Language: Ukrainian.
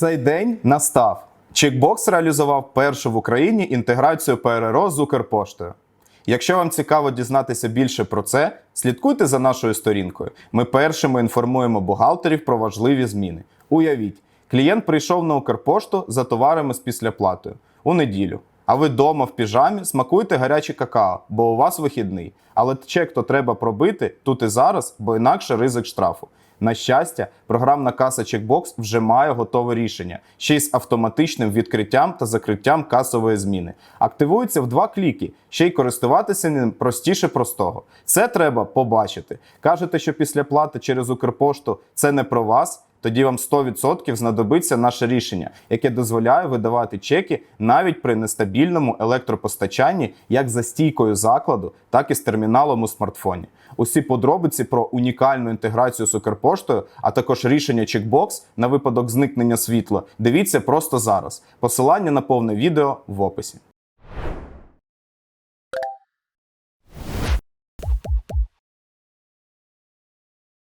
Цей день настав. Чекбокс реалізував першу в Україні інтеграцію ПРРО з Укрпоштою. Якщо вам цікаво дізнатися більше про це, слідкуйте за нашою сторінкою. Ми першими інформуємо бухгалтерів про важливі зміни. Уявіть, клієнт прийшов на Укрпошту за товарами з післяплатою у неділю. А ви дома в піжамі смакуєте гаряче какао, бо у вас вихідний. Але чек то треба пробити тут і зараз, бо інакше ризик штрафу. На щастя, програмна каса Checkbox вже має готове рішення, ще й з автоматичним відкриттям та закриттям касової зміни. Активується в два кліки, ще й користуватися ним простіше простого. Це треба побачити. Кажете, що після плати через Укрпошту це не про вас. Тоді вам 100% знадобиться наше рішення, яке дозволяє видавати чеки навіть при нестабільному електропостачанні, як за стійкою закладу, так і з терміналом у смартфоні. Усі подробиці про унікальну інтеграцію з Укрпоштою, а також рішення Checkbox на випадок зникнення світла. Дивіться просто зараз. Посилання на повне відео в описі.